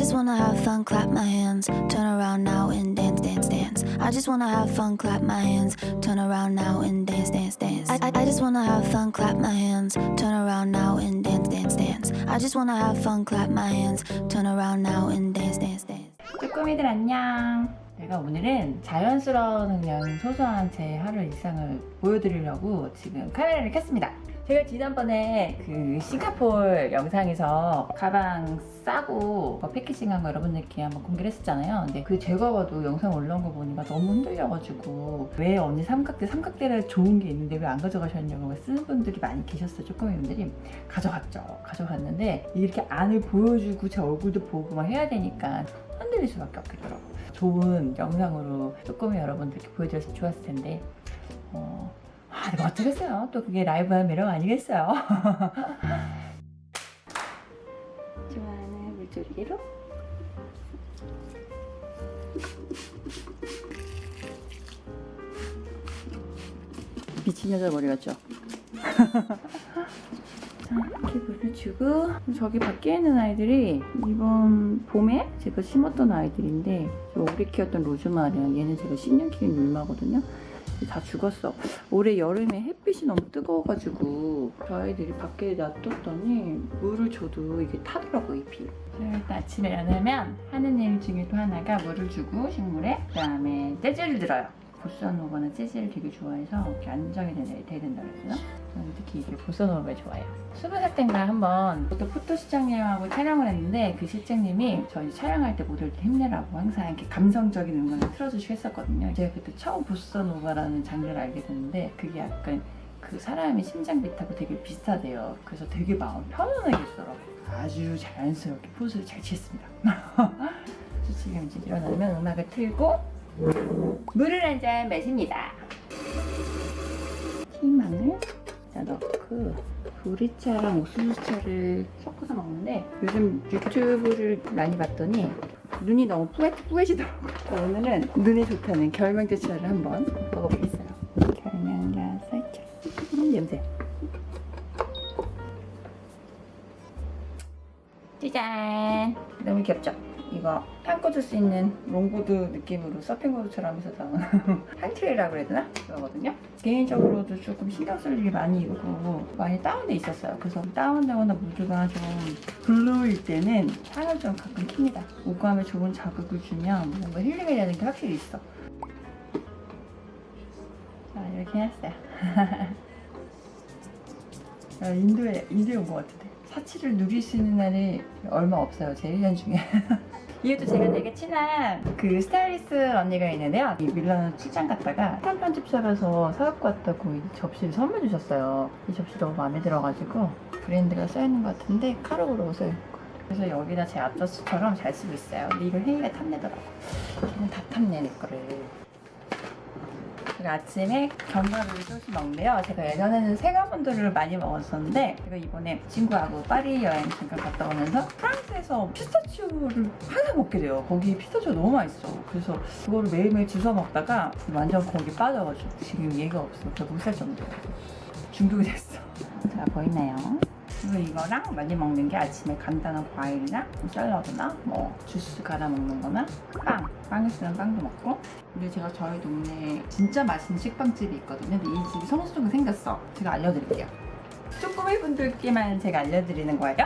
just wanna have fun, clap my hands, turn around now and dance, dance, dance. I just wanna have fun, clap my hands, turn around now and dance, dance, dance. I, I, I just wanna have fun, clap my hands, turn around now and dance, dance, dance. I just wanna have fun, clap my hands, turn around now and dance, dance, dance. 쭈꾸미들 안녕. 제가 오늘은 자연스러운 그냥 소소한 제 하루 일상을 보여드리려고 지금 카메라를 켰습니다. 제가 지난번에 그 싱가폴 영상에서 가방 싸고 뭐 패키징한 거 여러분들께 한번 공개를 했었잖아요. 근데 그 제가 봐도 영상 올라온 거 보니까 너무 흔들려가지고 왜 언니 삼각대 삼각대를 좋은 게 있는데 왜 안 가져가셨냐고 쓰는 분들이 많이 계셨어요. 쪼꼬미 분들이 가져갔죠. 가져갔는데 이렇게 안을 보여주고 제 얼굴도 보고 막 해야 되니까 흔들릴 수밖에 없겠더라고. 좋은 영상으로 쪼꼬미 여러분들께 보여드렸으면 좋았을 텐데 어, 아, 내가 어쩌겠어요. 또 그게 라이브한 매력 아니겠어요. 좋아하는 물조리개로 미친 여자 머리 같죠? 자, 이렇게 물을 주고 저기 밖에 있는 아이들이 이번 봄에 제가 심었던 아이들인데 오래 키웠던 로즈마리랑 얘는 제가 10년 키운 율마거든요. 다 죽었어. 올해 여름에 햇빛이 너무 뜨거워가지고 저 아이들이 밖에 놔뒀더니 물을 줘도 이게 타더라고 잎이. 자, 일단 아침에 일어나면 하는 일 중에 또 하나가 물을 주고 식물에 그다음에 떼질을 들어요. 보사노바는 재즈를 되게 좋아해서 이렇게 안정이 되는 돼야 된다 그랬어요. 저는 특히 이게 보사노바를 좋아해요. 스무 살 땐가 한번 또 포토 시장님하고 촬영을 했는데 그 실장님이 저희 촬영할 때 모델들 힘내라고 항상 이렇게 감성적인 음악을 틀어주시고 했었거든요. 제가 그때 처음 보사노바라는 장르를 알게 됐는데 그게 약간 그 사람의 심장 비트하고 되게 비슷하대요. 그래서 되게 마음 편안하게 있더라고요. 아주 자연스럽게 포즈를 잘 취했습니다. 지금 이제 일어나면 음악을 틀고 물을 한 잔 마십니다. 희망을 자 넣고 보리차랑 옥수수차를 섞어서 먹는데 요즘 유튜브를 많이 봤더니 눈이 너무 뿌해, 뿌해지더라고요. 오늘은 눈에 좋다는 결명대차를 한번 먹어보겠어요. 결명자 살짝 음, 냄새. 짜잔! 너무 귀엽죠? 이거 판 꽂을 수 있는 롱보드 느낌으로 서핑보드처럼 해서 나온 한트레이라고 해야 되나? 그거거든요. 개인적으로도 조금 신경 쓸 일이 많이 있고 많이 다운돼 있었어요. 그래서 다운되거나 무드가 좀 블루일 때는 향을 좀 가끔 킵니다. 오감에 좋은 자극을 주면 뭔가 힐링이 되는 게 확실히 있어. 자 이렇게 해놨어요. 아, 인도에 인도에 온 것 같은데 사치를 누릴 수 있는 날이 얼마 없어요 제 1년 중에 이것도 제가 되게 친한 그 스타일리스트 언니가 있는데요. 이 밀라노 출장 갔다가 사진 편집샵에서 사갖고 왔다고 이 접시를 선물 주셨어요. 이 접시 너무 마음에 들어가지고 브랜드가 써있는 것 같은데 것 같아요. 그래서 여기다 제 앞접시처럼 잘 쓰고 있어요. 근데 이걸 혜이가 탐내더라고 걔는 다 탐내 내 거를 제가 아침에 견과류를 조금씩 먹는데요. 제가 예전에는 생아몬드를 많이 먹었었는데 제가 이번에 친구하고 파리 여행 잠깐 갔다 오면서 프랑스에서 피스타치오를 항상 먹게 돼요. 거기 피스타치오 너무 맛있어. 그래서 그거를 매일매일 주워 먹다가 완전 거기 빠져가지고 지금 얘가 없어. 그래서 못살 정도예요. 중독이 됐어. 자 보이나요? 그리고 이거랑 많이 먹는 게 아침에 간단한 과일이나 뭐 샐러드나 뭐 주스 갈아 먹는 거나 빵, 빵에 쓰는 빵도 먹고. 근데 제가 저희 동네에 진짜 맛있는 식빵집이 있거든요. 근데 이 집이 성수동에 생겼어. 제가 알려드릴게요. 쪼꼬미 분들께만 제가 알려드리는 거예요.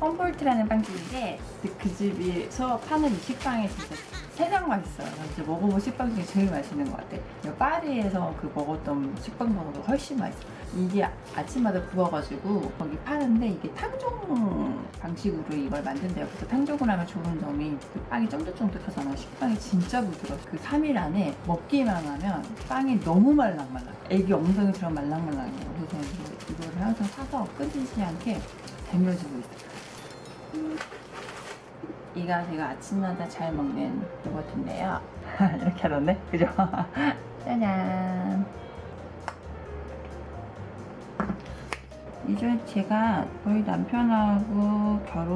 홈볼트라는 빵집인데 그 집에서 파는 이 식빵이 진짜 세상 맛있어요. 진짜 먹어본 식빵 중에 제일 맛있는 것 같아. 제가 파리에서 그 먹었던 식빵보다 훨씬 맛있어 이게 아침마다 구워가지고 거기 파는데 이게 탕종 방식으로 이걸 만든대요. 그래서 탕종을 하면 좋은 점이 그 빵이 쫀득쫀득하잖아. 식빵이 진짜 부드러워. 그 3일 안에 먹기만 하면 빵이 너무 말랑말랑. 애기 엉덩이처럼 말랑말랑해요. 그래서 이거- 이거를 항상 사서 끊이지 않게 쟁여주고 있어요. 이가 제가 아침마다 잘 먹는 요거트인데요. 이렇게 하던데? 그죠? 짜잔. 이제 제가 저희 남편하고 결혼하고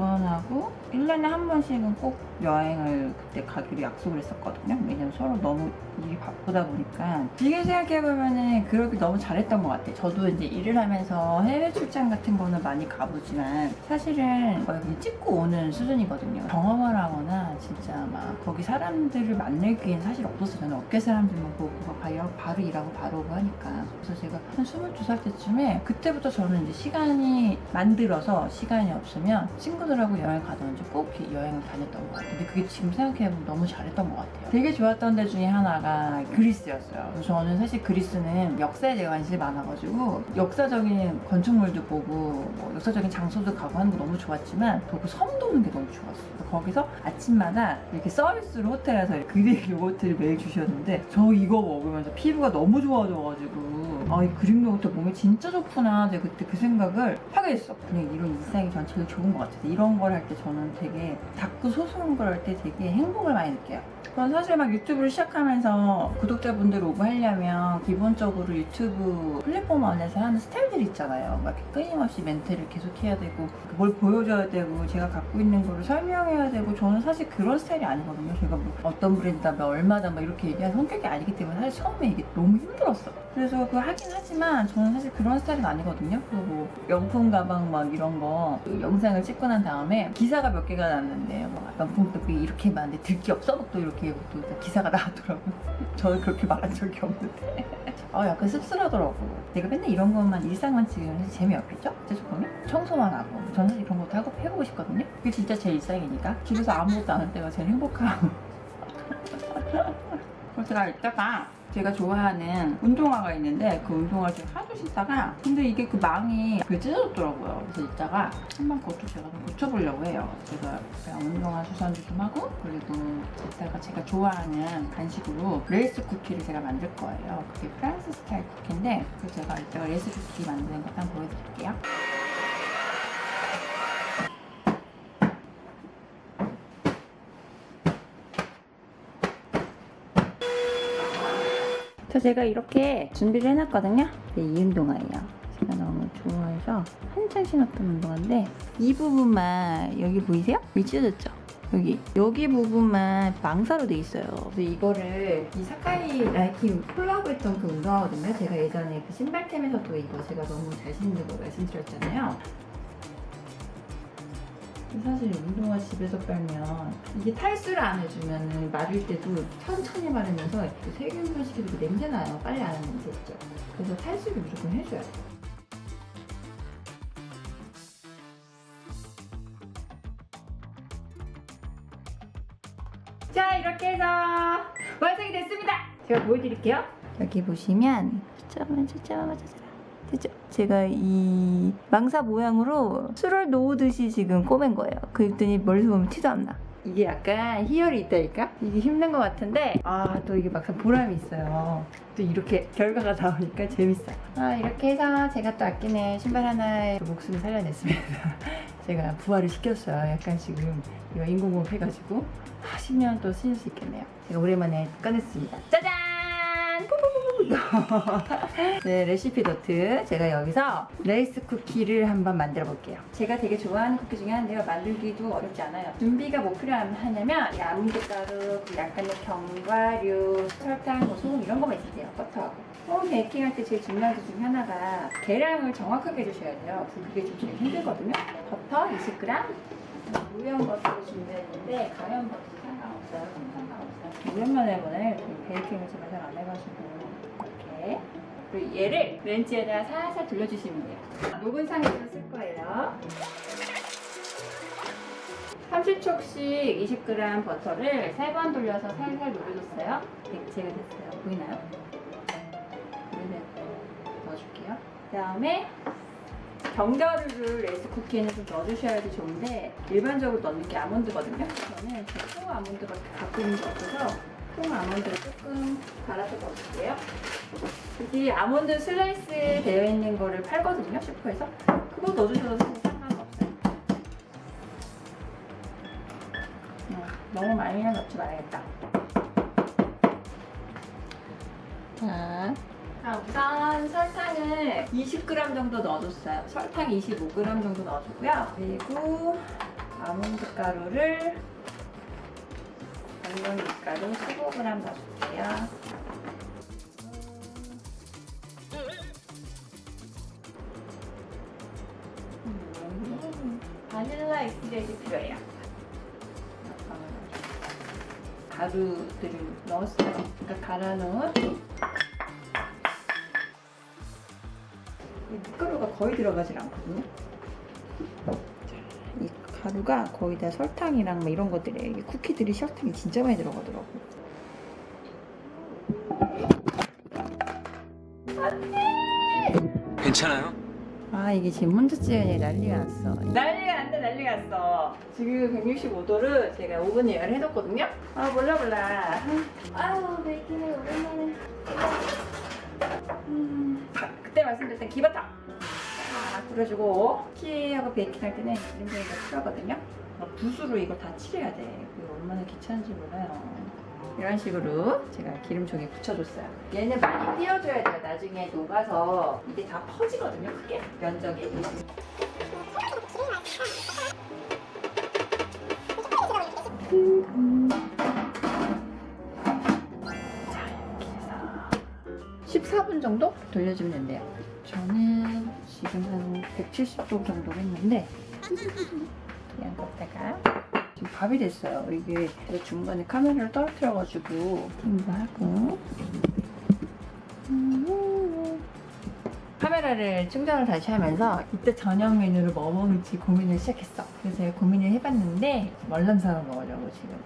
1년에 한 번씩은 꼭 여행을 그때 가기로 약속을 했었거든요. 왜냐면 서로 너무 일이 바쁘다 보니까. 지금 생각해보면은 그렇게 너무 잘했던 것 같아요. 저도 이제 일을 하면서 해외 출장 같은 거는 많이 가보지만 사실은 거의 찍고 오는 수준이거든요. 경험을 하거나 거기 사람들을 만날 기회는 사실 없었어요. 저는 업계 사람들만 보고 바로, 바로 일하고 바로 오고 하니까. 그래서 제가 한 22살 때쯤에 그때부터 저는 이제 시간이 만들어서 시간이 없으면 친구들하고 여행 가든지 꼭 이렇게 여행을 다녔던 것 같아요. 근데 그게 지금 생각해보면 너무 잘했던 것 같아요. 되게 좋았던 데 중에 하나가 그리스였어요. 저는 사실 그리스는 역사에 대해 관심이 많아가지고 역사적인 건축물도 보고 뭐 역사적인 장소도 가고 하는 거 너무 좋았지만 또 그 섬 도는 게 너무 좋았어요. 거기서 아침마다 이렇게 서비스로 호텔에서 그릭 요거트를 매일 주셨는데 저 이거 먹으면서 피부가 너무 좋아져가지고 아 이 그릭 요거트 몸에 진짜 좋구나 제가 그때 그 생각을 하게 됐어. 그냥 이런 일상이 전 제일 좋은 것 같아요. 이런 걸 할 때 저는 되게 작고 소소한 걸 할 때 되게 행복을 많이 느껴요. 전 사실 막 유튜브를 시작하면서 구독자분들 오고 하려면 기본적으로 유튜브 플랫폼 안에서 하는 스타일들이 있잖아요. 막 끊임없이 멘트를 계속 해야 되고 뭘 보여줘야 되고 제가 갖고 있는 거를 설명해야 되고 저는 사실 그런 스타일이 아니거든요. 제가 뭐 어떤 브랜드다 뭐 얼마다 막 이렇게 얘기하는 성격이 아니기 때문에 사실 처음에 이게 너무 힘들었어. 그래서 그거 하긴 하지만 저는 사실 그런 스타일은 아니거든요. 그리고 뭐 명품 가방 막 이런 거그 영상을 찍고 난 다음에 기사가 몇 개가 났는데 뭐 가방이 이렇게 많은데 들게 없어? 또 이렇게 또 기사가 나왔더라고요. 저는 그렇게 말한 적이 없는데. 아 약간 씁쓸하더라고. 내가 맨날 이런 것만 일상만 찍으면 재미없겠죠? 제 조금이? 청소만 하고. 저는 사실 이런 것도 하고 해보고 싶거든요. 그게 진짜 제 일상이니까. 집에서 아무것도 안 할 때가 제일 행복하고. 그래서 제가 이따가 제가 좋아하는 운동화가 있는데 그 운동화를 제가 하도 신다가 근데 이게 그 망이 그 찢어졌더라고요. 그래서 이따가 한번 그것도 제가 좀 고쳐보려고 해요. 제가 그냥 운동화 수선도 좀 하고 그리고 이따가 제가 좋아하는 간식으로 레이스 쿠키를 제가 만들 거예요. 그게 프랑스 스타일 쿠키인데 그 제가 이따가 레이스 쿠키 만드는 거 한번 보여드릴게요. 자, 제가 이렇게 준비를 해놨거든요. 네, 이 운동화예요. 제가 너무 좋아해서 한창 신었던 운동화인데 이 부분만 여기 보이세요? 여기 찢어졌죠? 여기 여기 부분만 망사로 돼 있어요. 그래서 이거를 이 사카이 나이키 콜라보했던 그 운동화거든요. 제가 예전에 그 신발템에서도 이거 제가 너무 잘 신는 거 말씀드렸잖아요. 사실 운동화 집에서 빨면 이게 탈수를 안 해주면 마를 때도 천천히 마르면서 그 세균 분식에도 그 냄새 나요. 빨리 안 하는 냄새 있죠. 그래서 탈수를 무조건 해줘야 돼요. 자 이렇게 해서 완성이 됐습니다. 제가 보여드릴게요. 여기 보시면. 됐죠? 제가 이 망사 모양으로 술을 놓으듯이 지금 꼬맨 거예요. 그랬더니 멀리서 보면 티도 안 나. 이게 약간 희열이 있다니까? 이게 힘든 것 같은데 아 또 이게 막상 보람이 있어요. 또 이렇게 결과가 나오니까 재밌어요. 아 이렇게 해서 제가 또 아끼는 신발 하나에 목숨을 살려냈습니다. 제가 부활을 시켰어요. 약간 지금 이거 인공호흡 해가지고 아, 10년 또 신을 수 있겠네요. 제가 오랜만에 꺼냈습니다. 짜잔! 네, 레시피 노트. 제가 여기서 레이스 쿠키를 한번 만들어 볼게요. 제가 되게 좋아하는 쿠키 중에 하나인데요. 만들기도 어렵지 않아요. 준비가 뭐 필요하냐면 이 아몬드 가루, 그 약간의 견과류, 설탕, 뭐 소금 이런 거만 있으면 돼요. 버터하고. 홈 베이킹 할 때 제일 중요한 것 중에 하나가 계량을 정확하게 해주셔야 돼요. 그게 좀 제일 힘들거든요. 버터 20g, 무염 버터를 준비했는데 강연 버터 상관없어요. 상관없어요. 오랜만에 해보네. 베이킹을 제가 잘안 해가지고 이렇게 그리고 얘를 렌즈에다 살살 돌려주시면 돼요. 녹은 상태로 쓸 거예요. 30촉씩 20g 버터를 3번 돌려서 살살 녹여줬어요. 백제가 됐어요. 보이나요? 얘를 넣어줄게요. 그 다음에 견과류를 레이스 쿠키에는 좀 넣어주셔야지 좋은데 일반적으로 넣는 게 아몬드거든요. 저는 통 아몬드가 갖고 있는 게 없어서 통 아몬드를 조금 갈아서 넣어줄게요. 여기 아몬드 슬라이스 되어 있는 거를 팔거든요, 슈퍼에서. 그거 넣어주셔도 상관없어요. 어, 너무 많이는 넣지 말아야겠다. 자, 자, 우선 설탕을 20g 정도 넣어줬어요. 설탕 25g 정도 넣어주고요. 그리고 아몬드 가루를 밀가루 15g 넣어줄게요. 음, 바닐라 엑스트랙이 필요해요. 가루들을 넣었어요. 그러니까 갈아놓은 이 밀가루가 거의 들어가질 않거든요. 가루가 거의 다 설탕이랑 뭐 이런 것들이에요. 이게 쿠키들이 설탕이 진짜 많이 들어가더라고. 괜찮아요? 아 이게 지금 혼자 찍으니 난리가 났어 난리가 났다 난리가 났어 지금 165도를 제가 5분 예약을 해뒀거든요 아 몰라 몰라 아유 베이킹을 오랜만에 음, 아, 그때 말씀드렸던 기바타 아 뿌려주고 키하고 베이킹 할 때는 기름종이가 필요하거든요 어, 붓으로 이걸 다 칠해야 돼 그게 얼마나 귀찮은지 몰라요 이런 식으로 제가 기름종이 붙여줬어요. 얘는 많이 띄워줘야 돼요. 나중에 녹아서 이게 다 퍼지거든요. 크게 면적이. 자 이렇게 해서 14분 정도 돌려주면 된대요. 저는 지금 한 170도 정도 했는데 그냥 걷다가 지금 밥이 됐어요. 이게 중간에 카메라를 떨어뜨려가지고 이거 하고 음. 카메라를 충전을 다시 하면서 이때 저녁 메뉴를 뭐 먹을지 고민을 시작했어. 그래서 제가 고민을 해봤는데 월남쌈을 먹으려고 지금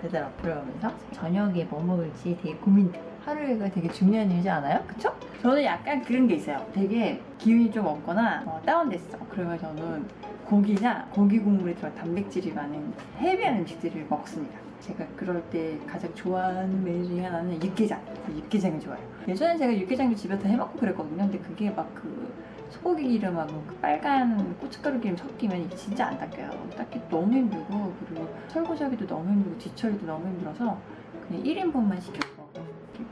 배달 어플을 하면서 저녁에 뭐 먹을지 되게 고민돼. 하루가 되게 중요한 일이지 않아요? 그쵸? 저는 약간 그런 게 있어요. 되게 기운이 좀 없거나 어, 다운됐어. 그러면 저는 고기나 고기 국물이 들어간 단백질이 많은 헤비한 음식들을 먹습니다. 제가 그럴 때 가장 좋아하는 메뉴 중에 하나는 육개장. 그 육개장이 좋아요. 예전에 제가 육개장도 집에서 해먹고 그랬거든요. 근데 그게 막 그 소고기 기름하고 그 빨간 고춧가루 기름 섞이면 진짜 안 닦여요. 닦기 너무 힘들고 그리고 설거지하기도 너무 힘들고 뒤처리도 너무 힘들어서 그냥 1인분만 시켰고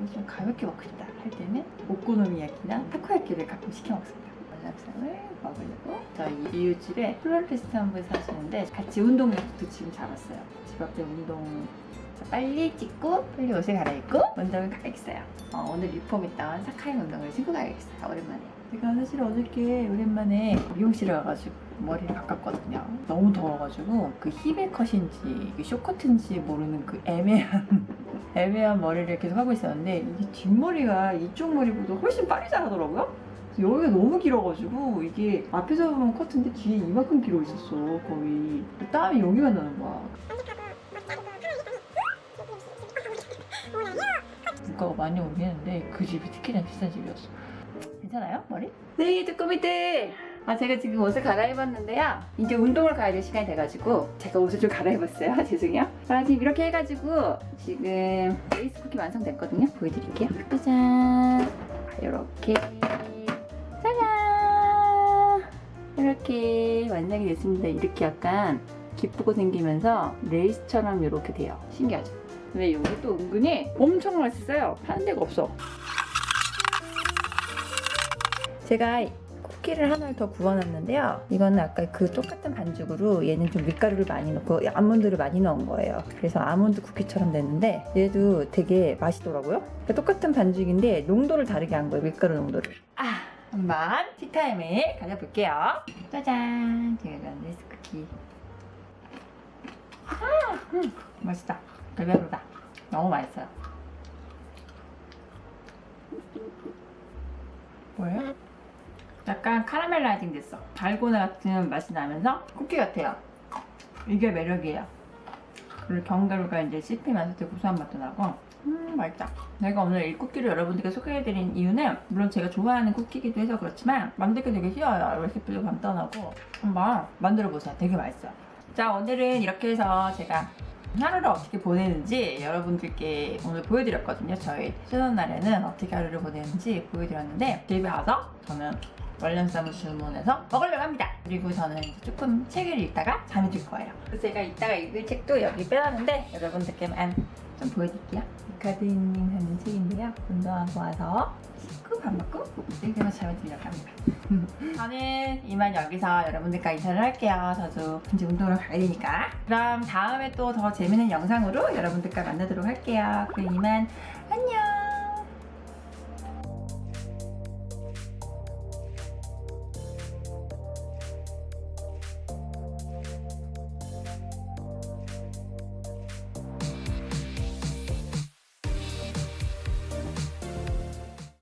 좀 가볍게 먹고 싶다 할 때는 오코노미야키나 타코야키를 가끔 시켜 먹습니다. 월남쌈을 먹으려고 저희 이웃집에 플로리스트 한 분 사시는데 같이 운동약도 지금 잡았어요. 집 앞에 운동 자, 빨리 찍고 빨리 옷을 갈아입고 운동을 가야겠어요. 어, 오늘 리폼했던 사카이 운동을 신고 가야겠어요. 오랜만에. 제가 사실 어저께 오랜만에 미용실에 가가지고 머리를 바꿨거든요. 너무 더워가지고 그 히베 컷인지 쇼커트인지 모르는 그 애매한 애매한 머리를 계속 하고 있었는데 이게 뒷머리가 이쪽 머리보다 훨씬 빨리 자라더라고요. 여기가 너무 길어가지고 이게 앞에서 보면 커트인데 뒤에 이만큼 길어 있었어 거의 땀이 여기만 나는 거야. 물가가 많이 오르는데 그 집이 특히나 비싼 집이었어. 괜찮아요 머리? 네 뚜꾸미들. 아 제가 지금 옷을 갈아입었는데요. 이제 운동을 가야 될 시간이 돼가지고 제가 옷을 좀 갈아입었어요. 죄송해요. 아 지금 이렇게 해가지고 지금 레이스 쿠키 완성됐거든요. 보여드릴게요. 짜잔. 이렇게 짜잔. 이렇게 완성이 됐습니다. 이렇게 약간 기쁘고 생기면서 레이스처럼 이렇게 돼요. 신기하죠? 근데 여기 또 은근히 엄청 맛있어요. 파는 데가 없어. 제가 쿠키를 하나를 더 구워놨는데요. 이거는 아까 그 똑같은 반죽으로 얘는 좀 밀가루를 많이 넣고 아몬드를 많이 넣은 거예요. 그래서 아몬드 쿠키처럼 됐는데 얘도 되게 맛있더라고요. 그러니까 똑같은 반죽인데 농도를 다르게 한 거예요. 밀가루 농도를. 아, 한번 티타임을 가져볼게요. 짜잔! 제가 만든 레이스 쿠키. 아, 음, 맛있다. 별배로다. 너무 맛있어요. 카라멜라이징 됐어. 달고나 같은 맛이 나면서 쿠키 같아요. 이게 매력이에요. 그리고 견과류가 이제 씹히면서 되게 고소한 맛도 나고 음 맛있다. 내가 오늘 이 쿠키를 여러분들께 소개해드린 이유는 물론 제가 좋아하는 쿠키이기도 해서 그렇지만 만들기 되게 쉬워요. 레시피도 간단하고 한번 만들어보세요. 되게 맛있어요. 자 오늘은 이렇게 해서 제가 하루를 어떻게 보내는지 여러분들께 오늘 보여드렸거든요. 저희 쉬는 날에는 어떻게 하루를 보내는지 보여드렸는데 집에 와서 저는 월남쌈을 주문해서 먹으려고 합니다. 그리고 저는 이제 조금 책을 읽다가 잠이 들 거예요. 그래서 제가 이따가 읽을 책도 여기 빼놨는데 여러분들께만 좀 보여드릴게요. 가드닝 하는 책인데요. 운동하고 와서 씻고 밥 먹고 읽으면서 잠이 들려고 합니다. 저는 이만 여기서 여러분들과 인사를 할게요. 저도 이제 운동을 가야 되니까. 그럼 다음에 또 더 재밌는 영상으로 여러분들과 만나도록 할게요. 그럼 이만